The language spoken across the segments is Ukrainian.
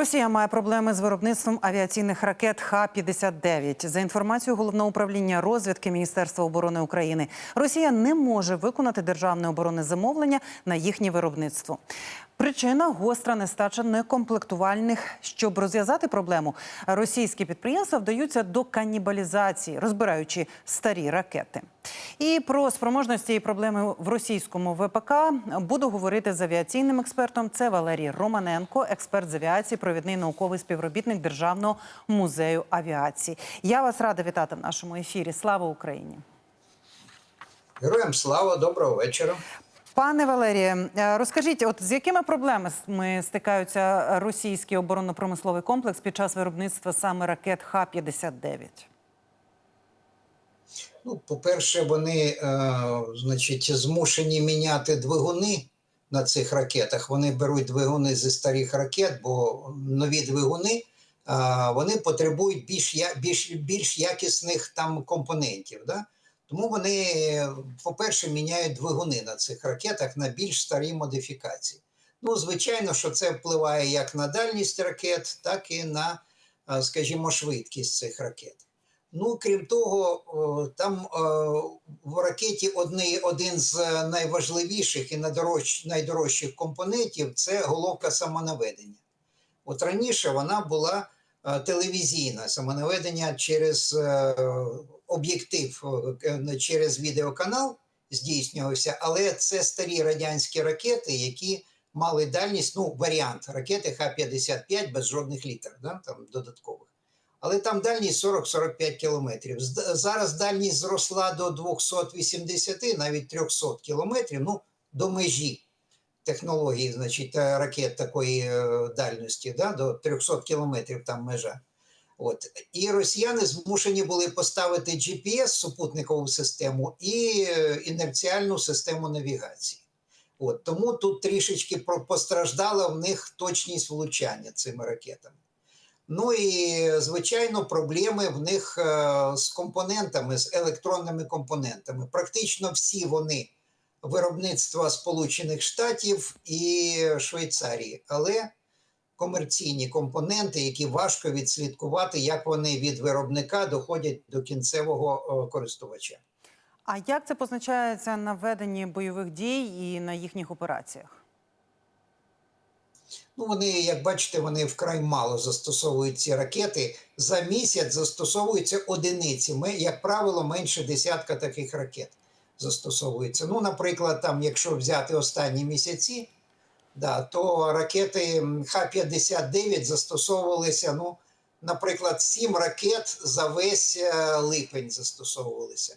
Росія має проблеми з виробництвом авіаційних ракет Х-59. За інформацією головного управління розвідки Міністерства оборони України, Росія не може виконати державне оборонне замовлення на їхнє виробництво. Причина гостра нестача некомплектувальних. Щоб розв'язати проблему, російські підприємства вдаються до канібалізації, розбираючи старі ракети. І про спроможності і проблеми в російському ВПК буду говорити з авіаційним експертом. Це Валерій Романенко, експерт з авіації, провідний науковий співробітник Державного музею авіації. Я вас рада вітати в нашому ефірі. Слава Україні! Героям слава, доброго вечора. Пане Валеріє, е, розкажіть, от з якими проблемами стикаються російський оборонно-промисловий комплекс під час виробництва саме ракет Х-59? Ну, по-перше, вони, е, значить, змушені міняти двигуни на цих ракетах. Вони беруть двигуни зі старих ракет, бо нові двигуни е, вони потребують більш, більш, більш якісних там компонентів. Да? Тому вони, по-перше, міняють двигуни на цих ракетах на більш старі модифікації. Ну, звичайно, що це впливає як на дальність ракет, так і на, скажімо, швидкість цих ракет. Ну, крім того, там в ракеті одні, один з найважливіших і найдорож, найдорожчих компонентів це головка самонаведення. От раніше вона була е, телевізійна самонаведення через е, об'єктив, е, через відеоканал здійснювався, але це старі радянські ракети, які мали дальність, ну, варіант ракети Х-55 без жодних літер, да, там додаткових. Але там дальність 40-45 кілометрів. Зараз дальність зросла до 280, навіть 300 кілометрів, ну, до межі технології, значить, е, ракет такої е, дальності, да, до 300 кілометрів там межа. От. І росіяни змушені були поставити GPS, супутникову систему, і е, інерціальну систему навігації. От. Тому тут трішечки постраждала в них точність влучання цими ракетами. Ну і звичайно, проблеми в них з компонентами, з електронними компонентами. Практично всі вони виробництва Сполучених Штатів і Швейцарії, але комерційні компоненти, які важко відслідкувати, як вони від виробника доходять до кінцевого користувача. А як це позначається на веденні бойових дій і на їхніх операціях? Ну, вони, як бачите, вони вкрай мало застосовують ці ракети. За місяць застосовуються одиниці. Ми, як правило, менше десятка таких ракет застосовується. Ну, наприклад, там, якщо взяти останні місяці, да, то ракети Х-59 застосовувалися, ну, наприклад, 7 ракет за весь е, липень застосовувалися.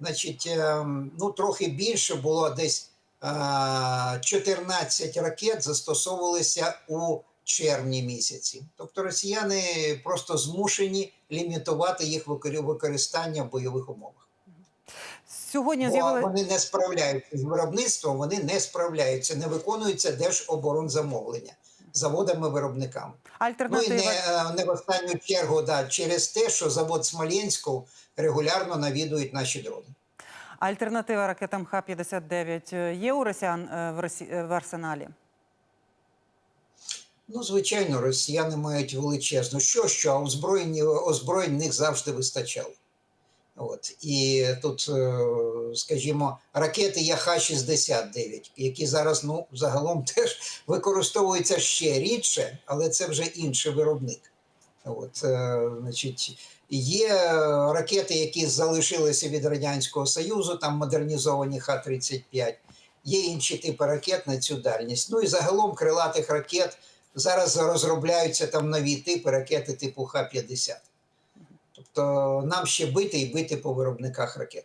Значить, е, ну, трохи більше було десь а, 14 ракет застосовувалися у червні місяці. Тобто росіяни просто змушені лімітувати їх використання в бойових умовах. Сьогодні Бо з'явилися вони не справляються з виробництвом, вони не справляються, не виконуються держоборонзамовлення заводами-виробниками. Ну і не, е, не в останню чергу да, через те, що завод Смоленську регулярно навідують наші дрони. Альтернатива ракетам Х-59 є у росіян е, в, Росі... е, в арсеналі? Ну, звичайно, росіяни мають величезну. Що, що, а озброєнь, озброєнь них завжди вистачало. От. І тут, е, скажімо, ракети є Х-69, які зараз ну, загалом теж використовуються ще рідше, але це вже інший виробник. От, е, значить, є ракети, які залишилися від Радянського Союзу, там модернізовані Х-35, є інші типи ракет на цю дальність. Ну і загалом крилатих ракет зараз розробляються там нові типи ракети типу Х-50. Тобто нам ще бити і бити по виробниках ракет.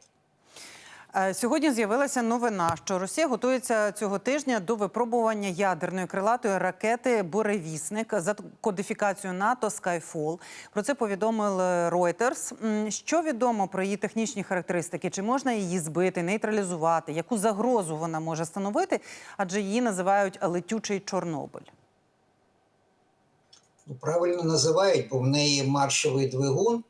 Е, Сьогодні з'явилася новина, що Росія готується цього тижня до випробування ядерної крилатої ракети Буревісник за кодифікацією НАТО Skyfall. Про це повідомив Reuters. Що відомо про її технічні характеристики? Чи можна її збити, нейтралізувати? Яку загрозу вона може становити? Адже її називають летючий Чорнобиль. Ну, правильно називають, бо в неї маршовий двигун,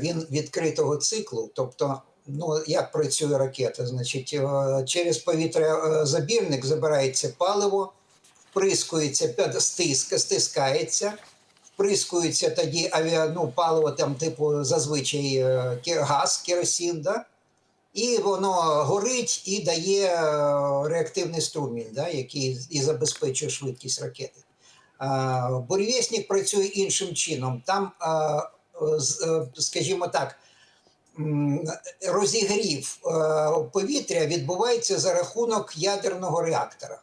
він відкритого циклу. Тобто, ну як працює ракета? Значить, е, через повітрязабірник забирається паливо, вприскується, під- стиск, стискається, вприскується тоді авіа, ну, паливо, там, типу, зазвичай е, газ, керосин, да? і воно горить і дає е, реактивний струмінь, да? який і забезпечує швидкість ракети. А, працює іншим чином. Там, е, е, скажімо так, розігрів е, повітря відбувається за рахунок ядерного реактора,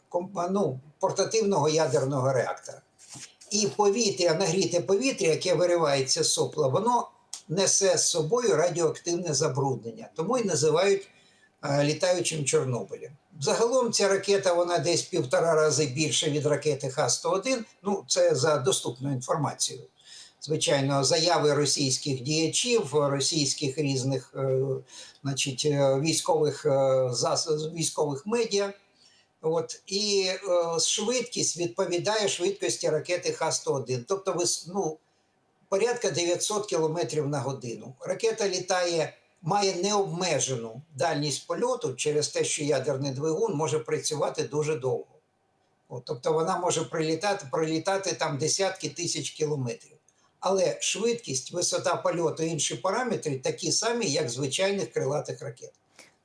ну, портативного ядерного реактора. І повітря, нагріте повітря, яке виривається з сопла, воно несе з собою радіоактивне забруднення, тому і називають е, літаючим Чорнобилем. Загалом ця ракета вона десь півтора рази більше від ракети Х-101. Ну, це за доступною інформацією. Звичайно, заяви російських діячів, російських різних е, значить, е, військових, е, військових медіа. От, і е, швидкість відповідає швидкості ракети Х-101. Тобто ну, порядка 900 км на годину. Ракета літає, має необмежену дальність польоту через те, що ядерний двигун може працювати дуже довго. От, тобто вона може прилітати, пролітати там десятки тисяч кілометрів. Але швидкість, висота польоту і інші параметри такі самі, як звичайних крилатих ракет.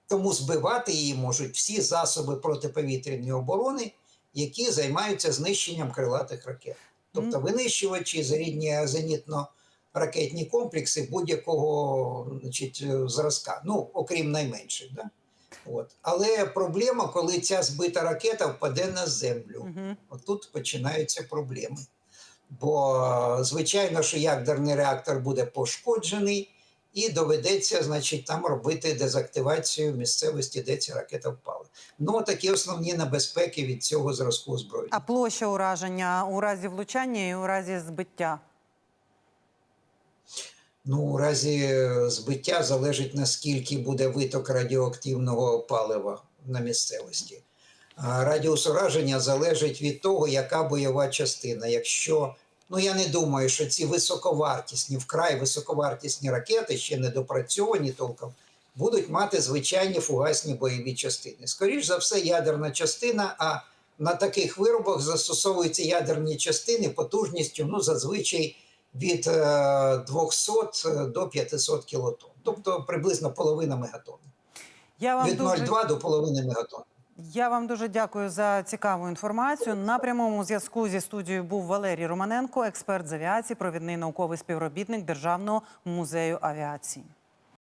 Тому збивати її можуть всі засоби протиповітряної оборони, які займаються знищенням крилатих ракет. Тобто винищувачі, зарідні зенітно-ракетні комплекси будь-якого зразка, ну окрім найменших. Да? От. Але проблема, коли ця збита ракета впаде на землю. От тут починаються проблеми. Бо, звичайно, що ядерний реактор буде пошкоджений, і доведеться, значить, там робити дезактивацію місцевості, де ця ракета впала. Ну, такі основні небезпеки від цього зразку озброєння. А площа ураження у разі влучання і у разі збиття. Ну, у разі е, збиття залежить наскільки буде виток радіоактивного палива на місцевості. А радіус ураження залежить від того, яка бойова частина. Якщо ну я не думаю, що ці високовартісні, вкрай високовартісні ракети, ще не допрацьовані толком, будуть мати звичайні фугасні бойові частини. Скоріше за все, ядерна частина. А на таких виробах застосовуються ядерні частини потужністю ну, зазвичай від е, 200 до 500 кілотон, тобто приблизно половина мегатон. Я вам Від дуже 0,2 до половини мегатон. Я вам дуже дякую за цікаву інформацію. На прямому зв'язку зі студією був Валерій Романенко, експерт з авіації, провідний науковий співробітник Державного музею авіації.